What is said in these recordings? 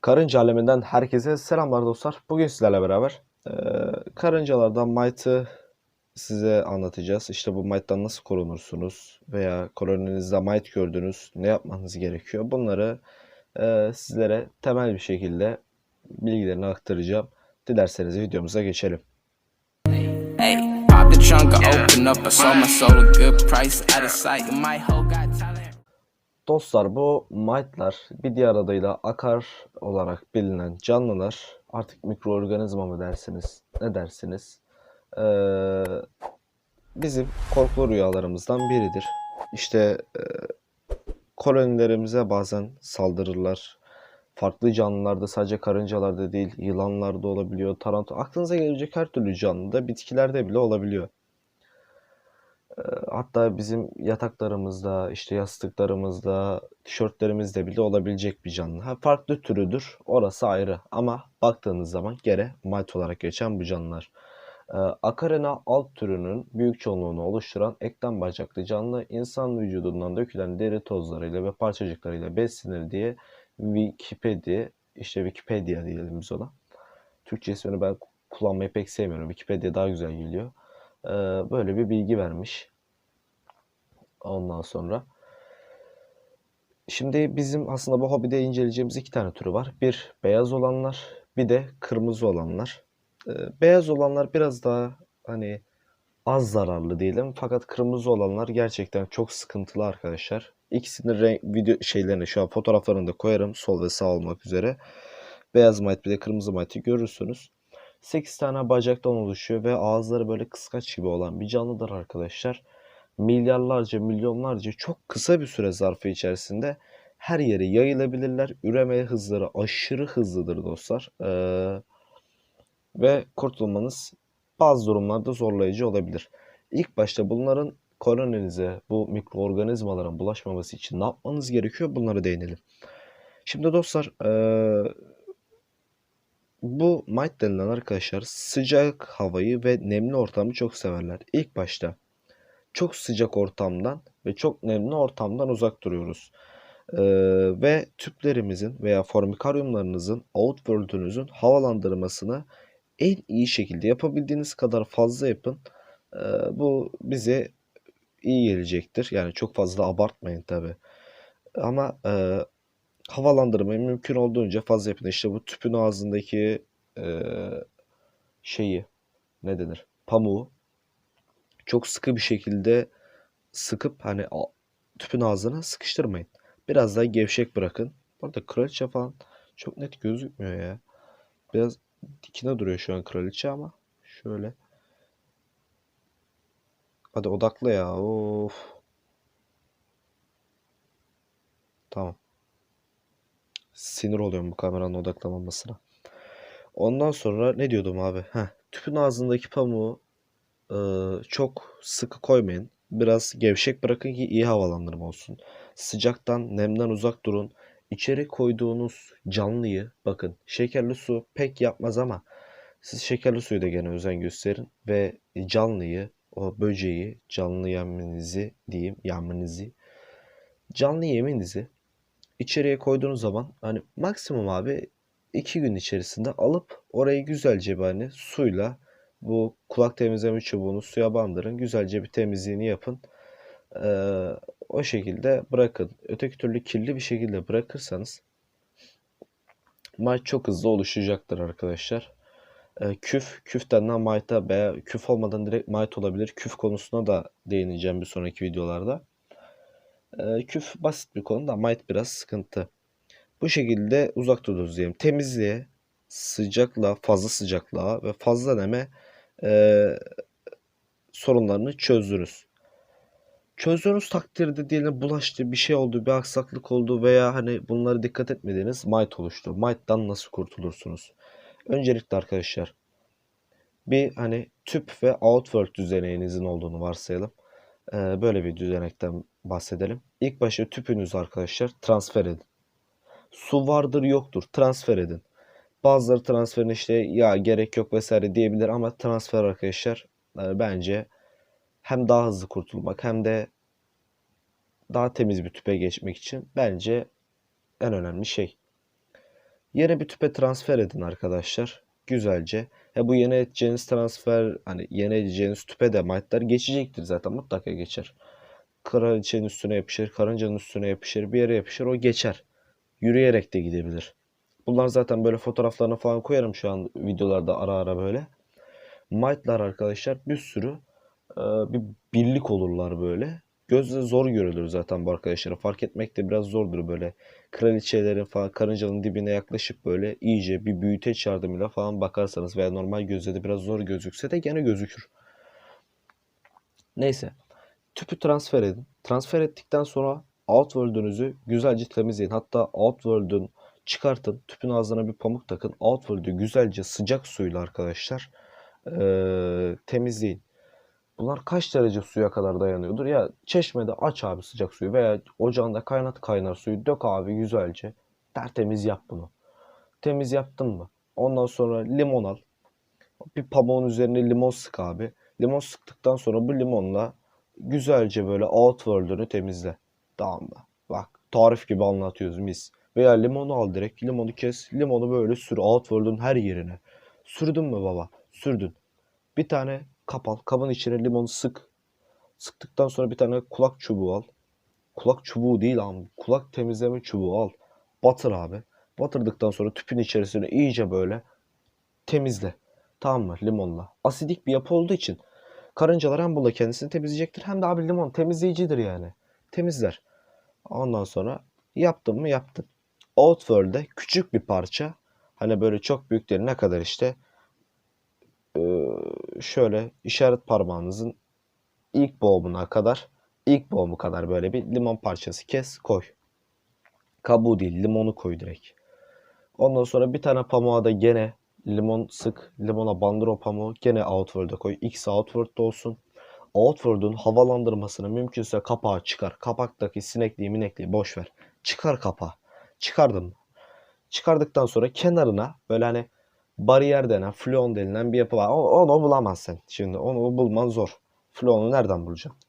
Karınca aleminden herkese selamlar dostlar. Bugün sizlerle beraber e, karıncalardan might'ı size anlatacağız. İşte bu might'tan nasıl korunursunuz veya koloninizde might gördünüz, ne yapmanız gerekiyor. Bunları e, sizlere temel bir şekilde bilgilerini aktaracağım. Dilerseniz videomuza geçelim. Hey, pop Dostlar bu might'lar bir diğer adıyla akar olarak bilinen canlılar artık mikroorganizma mı dersiniz ne dersiniz Ee, bizim korkulu rüyalarımızdan biridir. İşte e, kolonilerimize bazen saldırırlar. Farklı canlılarda sadece karıncalarda değil yılanlarda olabiliyor. Tarantula aklınıza gelebilecek her türlü canlıda bitkilerde bile olabiliyor. Hatta bizim yataklarımızda, işte yastıklarımızda, tişörtlerimizde bile olabilecek bir canlı. Ha, farklı türüdür, orası ayrı. Ama baktığınız zaman gene mite olarak geçen bu canlılar. Ee, Akarena alt türünün büyük çoğunluğunu oluşturan eklem bacaklı canlı insan vücudundan dökülen deri tozlarıyla ve parçacıklarıyla beslenir diye Wikipedia, işte Wikipedia diyelim biz ona. Türkçe ismini ben kullanmayı pek sevmiyorum. Wikipedia daha güzel geliyor. Ee, böyle bir bilgi vermiş. Ondan sonra. Şimdi bizim aslında bu hobide inceleyeceğimiz iki tane türü var. Bir beyaz olanlar, bir de kırmızı olanlar. Ee, beyaz olanlar biraz daha hani az zararlı diyelim. Fakat kırmızı olanlar gerçekten çok sıkıntılı arkadaşlar. İkisinin renk video şeylerini şu an fotoğraflarını da koyarım sol ve sağ olmak üzere. Beyaz might bir de kırmızı might'i görürsünüz. 8 tane bacaktan oluşuyor ve ağızları böyle kıskaç gibi olan bir canlıdır arkadaşlar. Milyarlarca, milyonlarca çok kısa bir süre zarfı içerisinde her yere yayılabilirler. Üreme hızları aşırı hızlıdır dostlar. Ee, ve kurtulmanız bazı durumlarda zorlayıcı olabilir. İlk başta bunların koloninize, bu mikroorganizmaların bulaşmaması için ne yapmanız gerekiyor? Bunları değinelim. Şimdi dostlar, ee, bu mite denilen arkadaşlar sıcak havayı ve nemli ortamı çok severler. İlk başta çok sıcak ortamdan ve çok nemli ortamdan uzak duruyoruz. Ee, ve tüplerimizin veya formikaryumlarınızın outworld'ünüzün havalandırmasını en iyi şekilde yapabildiğiniz kadar fazla yapın. Ee, bu bize iyi gelecektir. Yani çok fazla abartmayın tabi. Ama e, havalandırmayı mümkün olduğunca fazla yapın. İşte bu tüpün ağzındaki e, şeyi ne denir? Pamuğu çok sıkı bir şekilde sıkıp hani tüpün ağzına sıkıştırmayın. Biraz daha gevşek bırakın. Bu arada kraliçe falan çok net gözükmüyor ya. Biraz dikine duruyor şu an kraliçe ama şöyle. Hadi odakla ya. Of. Tamam. Sinir oluyorum bu kameranın odaklamamasına. Ondan sonra ne diyordum abi? Heh, tüpün ağzındaki pamuğu çok sıkı koymayın. Biraz gevşek bırakın ki iyi havalandırma olsun. Sıcaktan, nemden uzak durun. İçeri koyduğunuz canlıyı bakın şekerli su pek yapmaz ama siz şekerli suyu da gene özen gösterin ve canlıyı, o böceği, canlı yeminizi diyeyim, yeminizi, canlı yeminizi içeriye koyduğunuz zaman hani maksimum abi 2 gün içerisinde alıp orayı güzelce bir hani suyla bu kulak temizleme çubuğunu suya bandırın. Güzelce bir temizliğini yapın. Ee, o şekilde bırakın. Öteki türlü kirli bir şekilde bırakırsanız maç çok hızlı oluşacaktır arkadaşlar. Ee, küf, küf denilen might'a veya küf olmadan direkt might olabilir. Küf konusuna da değineceğim bir sonraki videolarda. Ee, küf basit bir konu da might biraz sıkıntı. Bu şekilde uzak dururuz diyelim. Temizliğe, sıcaklığa, fazla sıcaklığa ve fazla neme e, sorunlarını çözdünüz. Çözdüğünüz takdirde diyelim bulaştı, bir şey oldu, bir aksaklık oldu veya hani bunlara dikkat etmediğiniz might oluştu. Might'tan nasıl kurtulursunuz? Öncelikle arkadaşlar bir hani tüp ve outward düzeneğinizin olduğunu varsayalım. Ee, böyle bir düzenekten bahsedelim. İlk başta tüpünüzü arkadaşlar transfer edin. Su vardır yoktur transfer edin. Bazıları transferin işte ya gerek yok vesaire diyebilir ama transfer arkadaşlar e, bence hem daha hızlı kurtulmak hem de daha temiz bir tüpe geçmek için bence en önemli şey. Yeni bir tüpe transfer edin arkadaşlar. Güzelce. Ya bu yeni edeceğiniz transfer hani yeni edeceğiniz tüpe de might'lar geçecektir zaten mutlaka geçer. Kraliçenin üstüne yapışır, karıncanın üstüne yapışır, bir yere yapışır o geçer. Yürüyerek de gidebilir. Bunlar zaten böyle fotoğraflarını falan koyarım şu an videolarda ara ara böyle. Might'lar arkadaşlar bir sürü e, bir birlik olurlar böyle. Gözle zor görülür zaten bu arkadaşları. Fark etmek de biraz zordur böyle. Kraliçelerin falan karıncanın dibine yaklaşıp böyle iyice bir büyüteç yardımıyla falan bakarsanız veya normal gözle de biraz zor gözükse de gene gözükür. Neyse. Tüpü transfer edin. Transfer ettikten sonra Outworld'ünüzü güzelce temizleyin. Hatta Outworld'ün çıkartın. Tüpün ağzına bir pamuk takın. Outworld'ü güzelce sıcak suyla arkadaşlar eee, temizleyin. Bunlar kaç derece suya kadar dayanıyordur? Ya çeşmede aç abi sıcak suyu veya ocağında kaynat kaynar suyu dök abi güzelce. Tertemiz yap bunu. Temiz yaptın mı? Ondan sonra limon al. Bir pamuğun üzerine limon sık abi. Limon sıktıktan sonra bu limonla güzelce böyle Outworld'ünü temizle. Tamam mı? Bak tarif gibi anlatıyoruz mis. Veya limonu al direkt. Limonu kes. Limonu böyle sür Outworld'ün her yerine. Sürdün mü baba? Sürdün. Bir tane kap al. Kabın içine limonu sık. Sıktıktan sonra bir tane kulak çubuğu al. Kulak çubuğu değil ama kulak temizleme çubuğu al. Batır abi. Batırdıktan sonra tüpün içerisine iyice böyle temizle. Tamam mı? Limonla. Asidik bir yapı olduğu için karıncalar hem bununla kendisini temizleyecektir hem de abi limon temizleyicidir yani. Temizler. Ondan sonra yaptın mı yaptın. Outworld'de küçük bir parça hani böyle çok büyükleri ne kadar işte eee, şöyle işaret parmağınızın ilk boğumuna kadar ilk boğumu kadar böyle bir limon parçası kes koy. Kabuğu değil limonu koy direkt. Ondan sonra bir tane pamuğa da gene limon sık. Limona bandır o pamuğu. Gene Outward'a koy. X Outward'da olsun. Outward'un havalandırmasını mümkünse kapağı çıkar. Kapaktaki sinekliği minekliği boş ver. Çıkar kapağı. Çıkardın mı? Çıkardıktan sonra kenarına böyle hani bariyer denen, fluon denilen bir yapı var. O- Onu bulamazsın. Şimdi onu bulman zor. Fluonu nereden bulacaksın?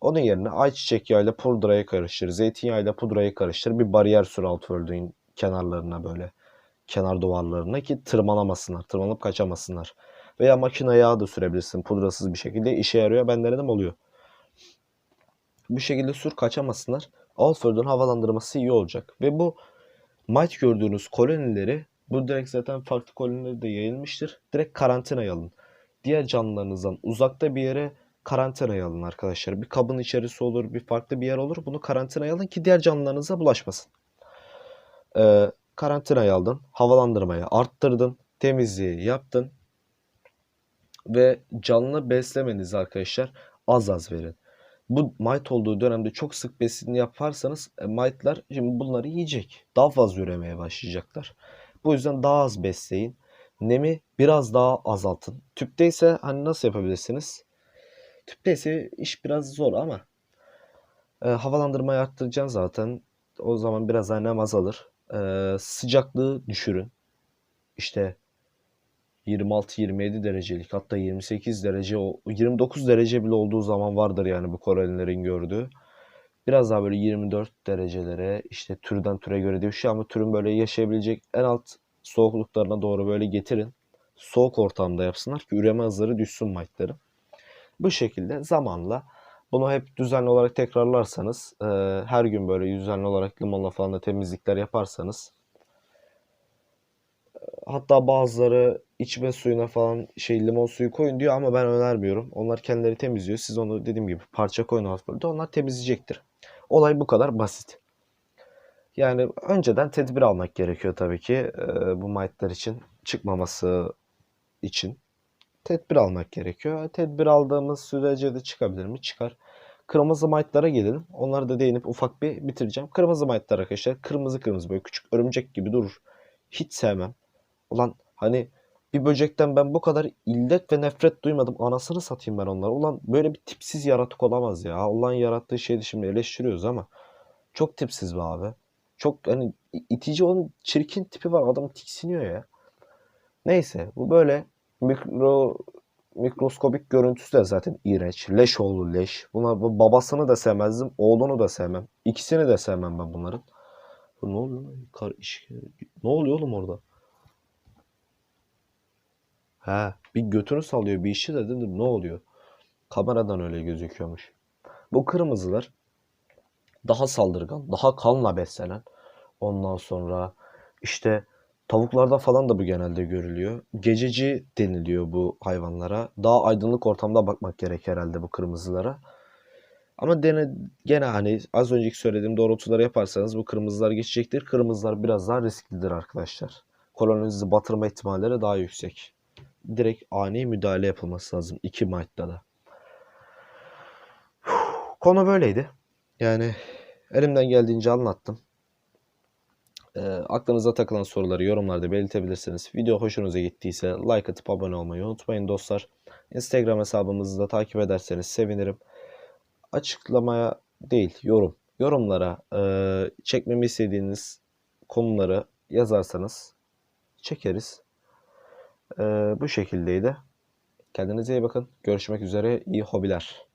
Onun yerine ayçiçek yağıyla pudrayı karıştır. Zeytinyağıyla pudrayı karıştır. Bir bariyer sür Outworld'ün kenarlarına böyle kenar duvarlarına ki tırmanamasınlar, tırmanıp kaçamasınlar. Veya makine yağı da sürebilirsin pudrasız bir şekilde. işe yarıyor. Ben denedim oluyor. Bu şekilde sür kaçamasınlar. Outworld'un havalandırması iyi olacak. Ve bu Might gördüğünüz kolonileri bu direkt zaten farklı kolonileri de yayılmıştır. Direkt karantinaya alın. Diğer canlılarınızdan uzakta bir yere karantinaya alın arkadaşlar. Bir kabın içerisi olur, bir farklı bir yer olur. Bunu karantinaya alın ki diğer canlılarınıza bulaşmasın. Ee, karantinaya aldın, havalandırmayı arttırdın, temizliği yaptın ve canlı beslemenizi arkadaşlar az az verin. Bu might olduğu dönemde çok sık besin yaparsanız e, might'lar şimdi bunları yiyecek. Daha fazla üremeye başlayacaklar. Bu yüzden daha az besleyin. Nemi biraz daha azaltın. Tüpte ise hani nasıl yapabilirsiniz? Tüpte ise iş biraz zor ama e, havalandırmayı arttıracaksın zaten. O zaman biraz daha nem azalır. E, sıcaklığı düşürün. İşte 26-27 derecelik hatta 28 derece o 29 derece bile olduğu zaman vardır yani bu korelilerin gördüğü. Biraz daha böyle 24 derecelere işte türden türe göre değişiyor ama türün böyle yaşayabilecek en alt soğukluklarına doğru böyle getirin. Soğuk ortamda yapsınlar ki üreme hızları düşsün might'ların. Bu şekilde zamanla bunu hep düzenli olarak tekrarlarsanız e, her gün böyle düzenli olarak limonla falan da temizlikler yaparsanız Hatta bazıları içme suyuna falan şey limon suyu koyun diyor ama ben önermiyorum. Onlar kendileri temizliyor. Siz onu dediğim gibi parça koyun Outworld'da onlar temizleyecektir. Olay bu kadar basit. Yani önceden tedbir almak gerekiyor tabii ki e, bu might'lar için çıkmaması için. Tedbir almak gerekiyor. Tedbir aldığımız sürece de çıkabilir mi? Çıkar. Kırmızı might'lara gelelim. Onları da değinip ufak bir bitireceğim. Kırmızı might'lar arkadaşlar kırmızı kırmızı böyle küçük örümcek gibi durur. Hiç sevmem. Ulan hani bir böcekten ben bu kadar illet ve nefret duymadım. Anasını satayım ben onları. Ulan böyle bir tipsiz yaratık olamaz ya. Allah'ın yarattığı şeyi şimdi eleştiriyoruz ama çok tipsiz be abi. Çok hani itici onun çirkin tipi var. Adam tiksiniyor ya. Neyse bu böyle mikro mikroskobik görüntüsü de zaten iğrenç. Leş oğlu leş. Buna bu babasını da sevmezdim. Oğlunu da sevmem. İkisini de sevmem ben bunların. Bu ne oluyor? Ne oluyor oğlum orada? He, bir götünü sallıyor bir işi de dedim ne oluyor? Kameradan öyle gözüküyormuş. Bu kırmızılar daha saldırgan, daha kanla beslenen. Ondan sonra işte tavuklarda falan da bu genelde görülüyor. Gececi deniliyor bu hayvanlara. Daha aydınlık ortamda bakmak gerek herhalde bu kırmızılara. Ama dene, gene hani az önceki söylediğim doğrultuları yaparsanız bu kırmızılar geçecektir. Kırmızılar biraz daha risklidir arkadaşlar. Koloninizi batırma ihtimalleri daha yüksek. Direkt ani müdahale yapılması lazım iki Mart'ta da. Konu böyleydi. Yani elimden geldiğince anlattım. Ee, aklınıza takılan soruları yorumlarda belirtebilirsiniz. Video hoşunuza gittiyse like atıp abone olmayı unutmayın dostlar. Instagram hesabımızı da takip ederseniz sevinirim. Açıklamaya değil, yorum. Yorumlara e, çekmemi istediğiniz konuları yazarsanız çekeriz. E, bu şekildeydi. Kendinize iyi bakın. Görüşmek üzere. İyi hobiler.